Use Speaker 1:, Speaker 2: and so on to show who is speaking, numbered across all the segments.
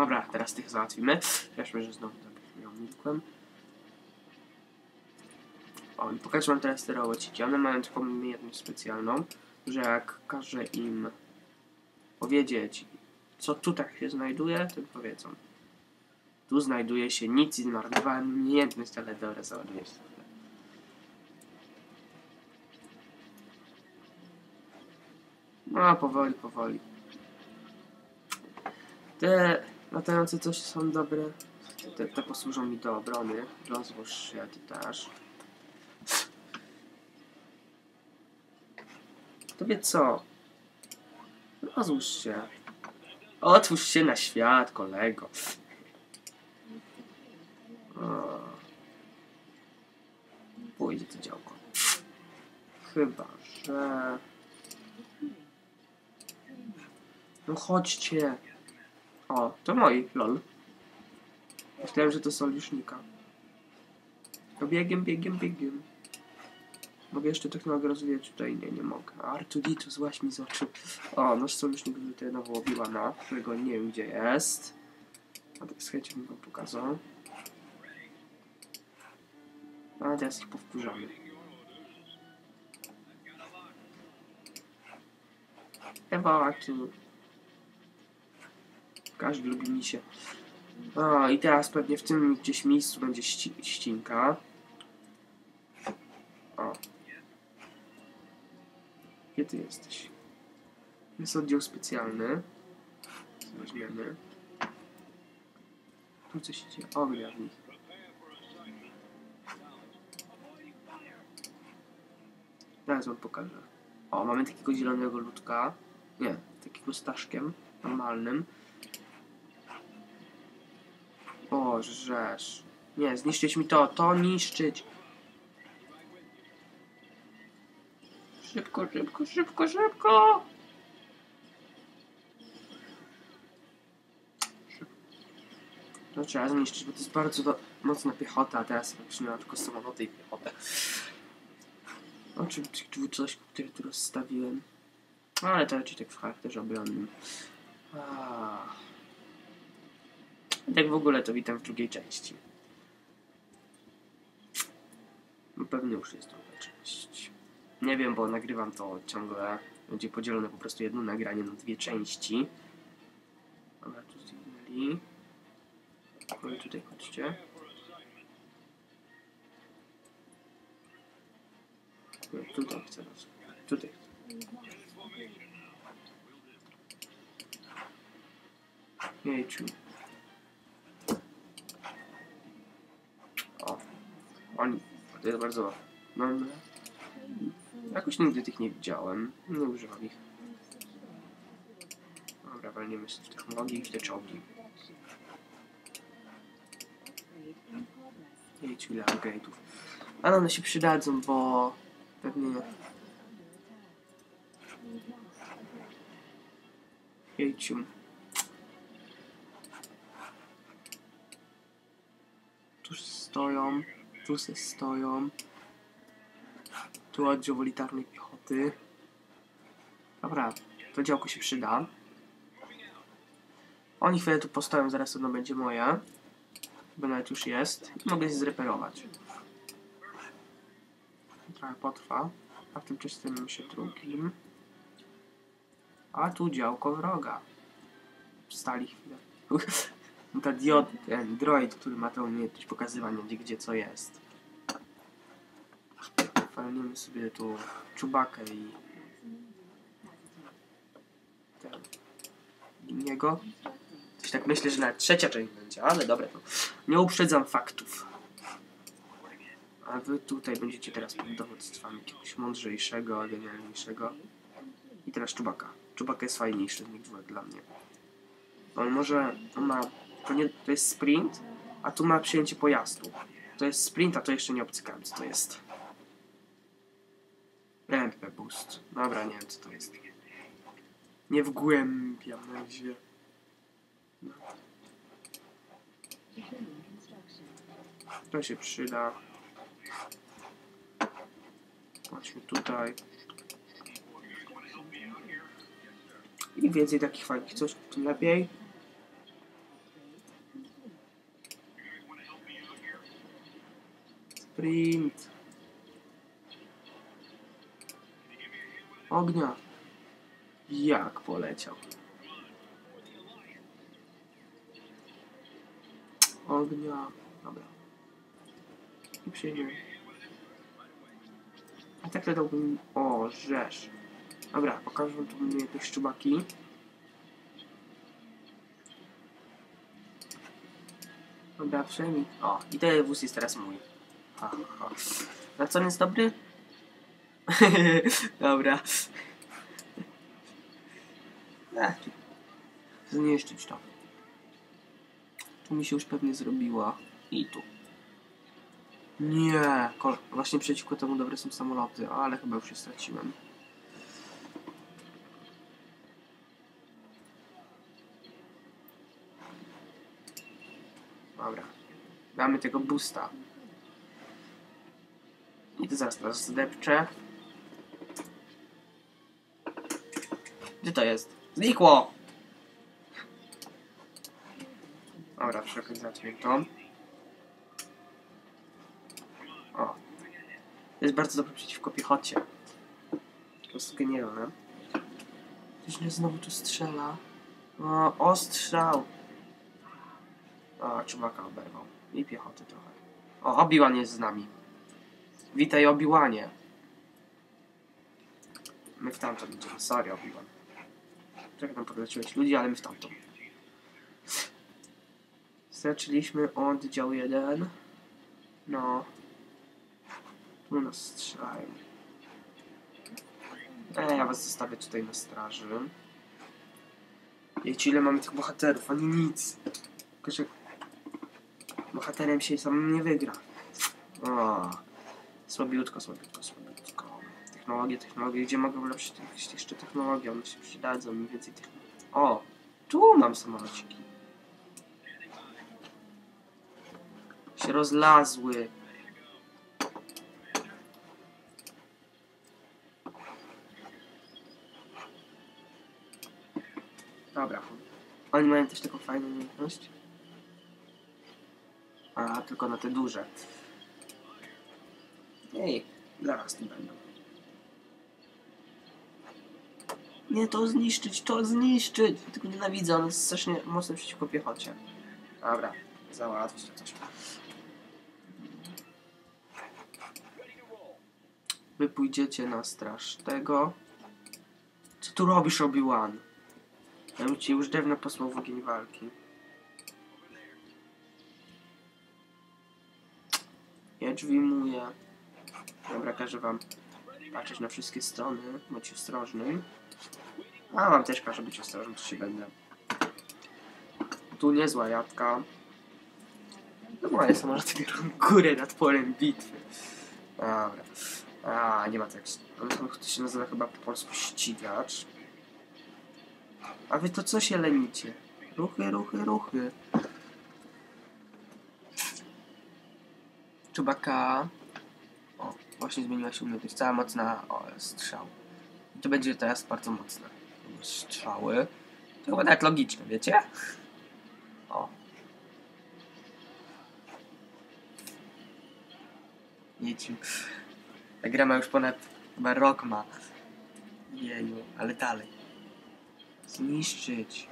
Speaker 1: Dobra, teraz tych załatwimy. Wieszmy, że znowu tak ją milkłem. O, i pokażę wam teraz te robociki. One mają taką umiejętność specjalną, że jak każę im powiedzieć, co tutaj się znajduje, to powiedzą. Tu znajduje się nic i zmarnowałem umiejętność, ale dobra. No, powoli, powoli. Te latające coś są dobre. Te, te posłużą mi do obrony. Rozłóż się, ty też. Tobie co? Rozłóż się. Otwórz się na świat, kolego. Pójdzie to działko. Chyba, że... No chodźcie. O, to moi, lol. Myślałem, że to sojusznika. No biegiem, biegiem, biegiem. Mogę jeszcze technologię rozwijać tutaj? Nie, nie mogę. Artuditu, złaś mi z oczu. O, nasz sojusznik tutaj nowo Obi-Wana, którego nie wiem gdzie jest. A tak z chęcią wam pokazał. A teraz ich powtórzamy. Ewa, tu. Każdy lubi misie. O, i teraz pewnie w tym gdzieś miejscu będzie ści ścinka. O. Gdzie ty jesteś? Jest oddział specjalny. Weźmiemy. Tu coś się dzieje. O, gwiazdnik. Teraz wam pokażę. O, mamy takiego zielonego ludka. Nie, takiego staszkiem normalnym. O, żeż. Nie, zniszczyć mi to, to niszczyć. Szybko, szybko, szybko, szybko! To trzeba zniszczyć, bo to jest bardzo do... mocna piechota, a teraz miała tylko samoloty i piechotę. O czym czy coś, które tu rozstawiłem. Ale to raczej tak w charakterze obronnym. Ah. Tak w ogóle to witam w drugiej części. No pewnie już jest druga część. Nie wiem, bo nagrywam to ciągle. Będzie podzielone po prostu jedno nagranie na dwie części. Dobra, tu zginęli. No i tutaj chodźcie. Nie, tutaj chcę was. Tutaj chcę. Jejciu. O. Oni. To jest bardzo... No. Jakoś nigdy tych nie widziałem. Nie używam ich. Dobra, walniemy sobie w technologię i te czołgi. Jejciu, ile upgrade'ów. Ale one się przydadzą, bo... Pewnie... Jejciu. Tu stoją, tu se stoją. Tu oddział elitarnej piechoty. Dobra, to działko się przyda. Oni chwilę tu postoją, zaraz ono będzie moje. Bo nawet już jest. Mogę się zreperować. Trochę potrwa. A w tym czasie zajmiemy się drugim. A tu działko wroga. Wstali chwilę. Ta diod, ten droid, który ma tę umiejętność pokazywania gdzie, gdzie co jest. Falnimy sobie tu czubakę i ten niego. Coś tak myślę, że nawet trzecia część będzie, ale dobra, to nie uprzedzam faktów. A wy tutaj będziecie teraz pod dowództwem jakiegoś mądrzejszego, genialniejszego. I teraz czubaka. Czubaka jest fajniejszy nich dwóch dla mnie. On może, on ma, to, nie, to jest sprint, a tu ma przyjęcie pojazdu. To jest sprint, a to jeszcze nie obcykałem, co to jest. MP boost. Dobra, nie wiem co to jest. Nie wgłębiam na razie. No. To się przyda. Chodźmy tutaj. Im więcej takich fajnych coś, tym lepiej. Sprint. Ognia. Jak poleciał. Ognia. Dobra. I przyjdziemy. A tak to dałbym... O, rzesz. Dobra, pokażę wam tu umiejętność szczubaki. Dobra, przejmij. O, i ten wóz jest teraz mój. Ha, ha, ha. Na co on jest dobry? Dobra. Zniszczyć to. Tu mi się już pewnie zrobiła. I tu. Nie, właśnie przeciwko temu dobre są samoloty, ale chyba już je straciłem. Dobra. Damy tego boosta. I to zaraz teraz zdepczę. Gdzie to jest? Znikło! Dobra, przy okazji to. O. To jest bardzo dobre przeciwko piechocie. To jest genialne. Ktoś mnie znowu tu strzela. O, ostrzał. O, czubaka oberwał. I piechoty trochę. O, Obi-Wan jest z nami. Witaj, Obi-Wanie. My w tamtą idziemy. Sorry, Obi-Wan. Czekaj, tam podleciłeś ludzi, ale my w tamtą. Zaczęliśmy od dział 1. No. Tu nas strzelają. E, ja was zostawię tutaj na straży. Wiecie, ile mamy tych bohaterów, ani nic. Tylko, że bohaterem się sam nie wygra. O, słabiutko, słabiutko, słabiutko. Technologie, technologie. Gdzie mogę ulepszyć jeszcze technologię? One się przydadzą, mniej więcej. O, tu mam samolociki. Się rozlazły. Dobra. Oni mają też taką fajną umiejętność. A, tylko na te duże. Ej, zaraz tu będą. Nie, to zniszczyć, to zniszczyć! Ja Tylko nienawidzę, on jest strasznie mocno przeciwko piechocie. Dobra, załatwić to coś. Wy pójdziecie na straż tego. Co tu robisz, Obi-Wan? Ja bym ci już dawno posłał w ogień walki. Miecz wyjmuję. Dobra, każę wam patrzeć na wszystkie strony, bądź ostrożnym. A, mam też każę być ostrożnym, to się będę. Tu niezła jadka. No moje samoloty biorą górę nad polem bitwy. Dobra. A, nie ma tekstu. To się nazywa chyba po polsku ścigacz. A wy to co się lenicie? Ruchy, ruchy, ruchy. Czubaka. Właśnie zmieniła się umiejętność. Cała mocna strzał. I to będzie teraz bardzo mocne. Strzały. To chyba tak logiczne, wiecie? O. Jedźmy. Ta gra ma już ponad chyba rok ma. Jeju, ale dalej. Zniszczyć.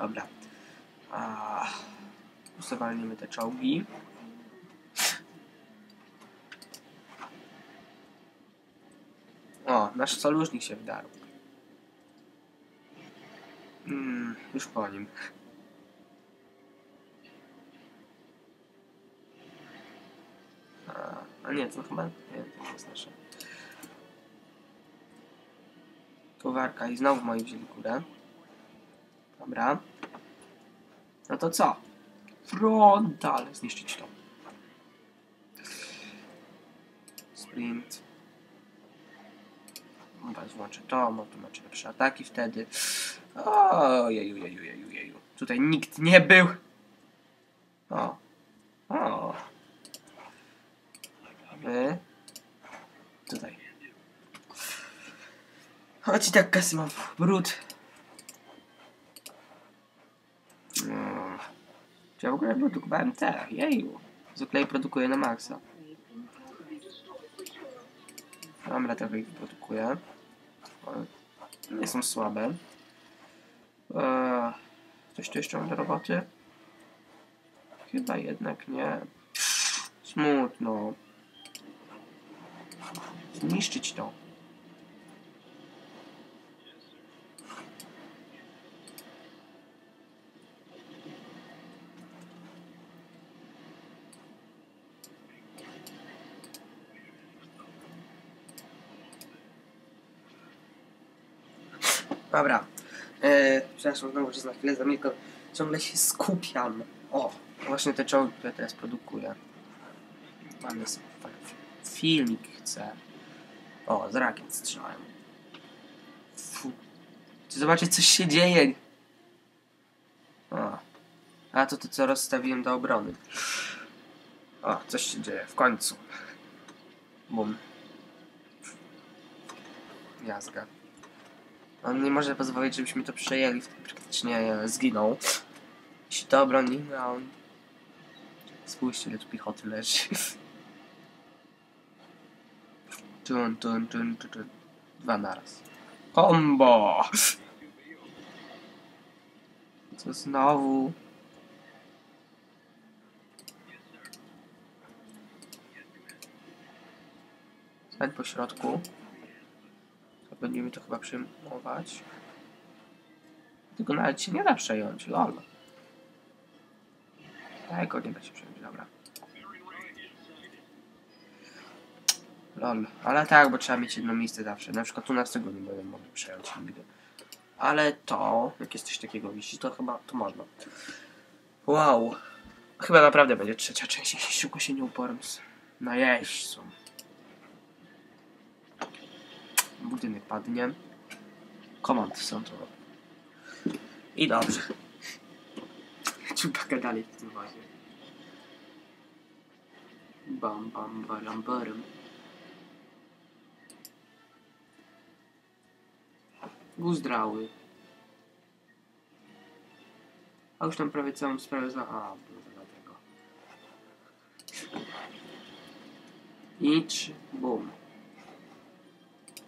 Speaker 1: Dobra. A, usuwalnimy te czołgi. O, nasz sojusznik się wdarł. Mm, już po nim. A, a nie, to chyba... Nie, to jest nasze. Towarka i znowu moi wzięli górę. Dobra. No to co? Frontal. Zniszczyć to. Sprint. Chyba to, bo tu macie lepsze ataki wtedy. O, jeju, jeju, jeju. Tutaj nikt nie był. O. O. Wy. Tutaj. Choć i tak kasy brud. No. Czy ja w ogóle produkowałem te? Jeju. Zwykle je produkuję na maksa. Dobra, trochę ich produkuję. Nie są słabe. Eee, coś tu jeszcze mam do roboty? Chyba jednak nie. Smutno. Zniszczyć to. Dobra. Eee, przepraszam, znowu, że za chwilę zamilkam. Ciągle się skupiam. O, właśnie te czołgi, które teraz produkuję. Mamy filmik chcę. O, z rakiet strzelają. Fu. Zobaczyć, coś się dzieje. O. A to to, co rozstawiłem do obrony. O, coś się dzieje, w końcu. Bum. Jazga. On nie może pozwolić, żebyśmy to przejęli. Praktycznie zginął. Jeśli to obronimy, a on... Spójrzcie, ile tu piechoty leży. Tun, tun, tun, tun, tun. Dwa naraz. Combo! Co znowu? Stań po środku. Będziemy to chyba przejmować. Tylko nawet się nie da przejąć, lol. Tego nie da się przejąć, dobra. Lol, ale tak, bo trzeba mieć jedno miejsce zawsze. Na przykład tu nas tego nie będę mogli przejąć nigdy. Ale to, jak jest coś takiego wisi, to chyba to można. Wow. Chyba naprawdę będzie trzecia część, jeśli szybko się nie uporam z najeźdźcą. Budynek padnie. Komand są to. I dobrze. Czubaka dalej w tym razie. Bam, bam, baram, baram. Guzdrały. A już tam prawie całą sprawę za... A, to dlatego. I trzy.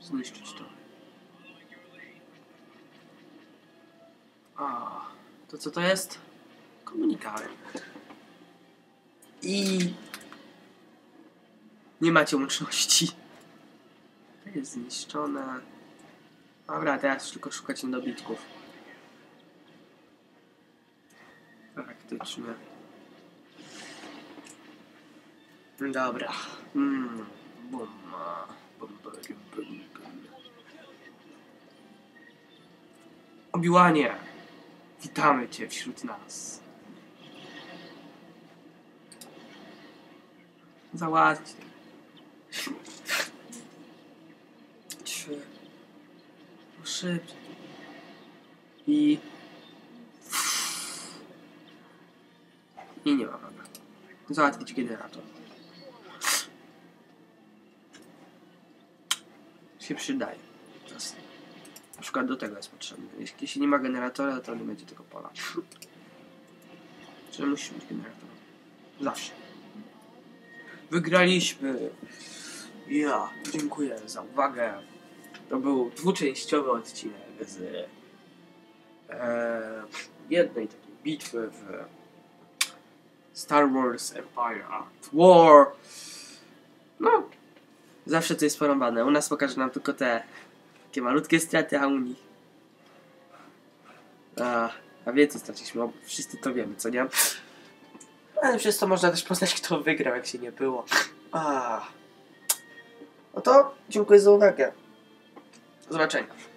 Speaker 1: Zniszczyć to. A, to co to jest? Komunikator. I nie macie łączności. To jest zniszczone. Dobra, teraz tylko szukać niedobitków. Praktycznie. Dobra. Mm. Bum. Obiłanie! Witamy Cię wśród nas. Załatwcie. Trzy. Szybciej. I... I nie ma wroga. Załatwić generator. Się przydaje. Czasem. Na przykład do tego jest potrzebny. Jeśli, nie ma generatora, to nie będzie tego pola. Czyli musi mieć generator. Zawsze. Wygraliśmy. Ja, dziękuję za uwagę. To był dwuczęściowy odcinek z e, jednej takiej bitwy w Star Wars Empire at War. Zawsze to jest porąbane. U nas pokaże nam tylko te takie malutkie straty, a u nich. A, a więcej straciliśmy, bo wszyscy to wiemy, co nie? Ale przez to można też poznać, kto wygrał, jak się nie było. A. No to dziękuję za uwagę. Do zobaczenia.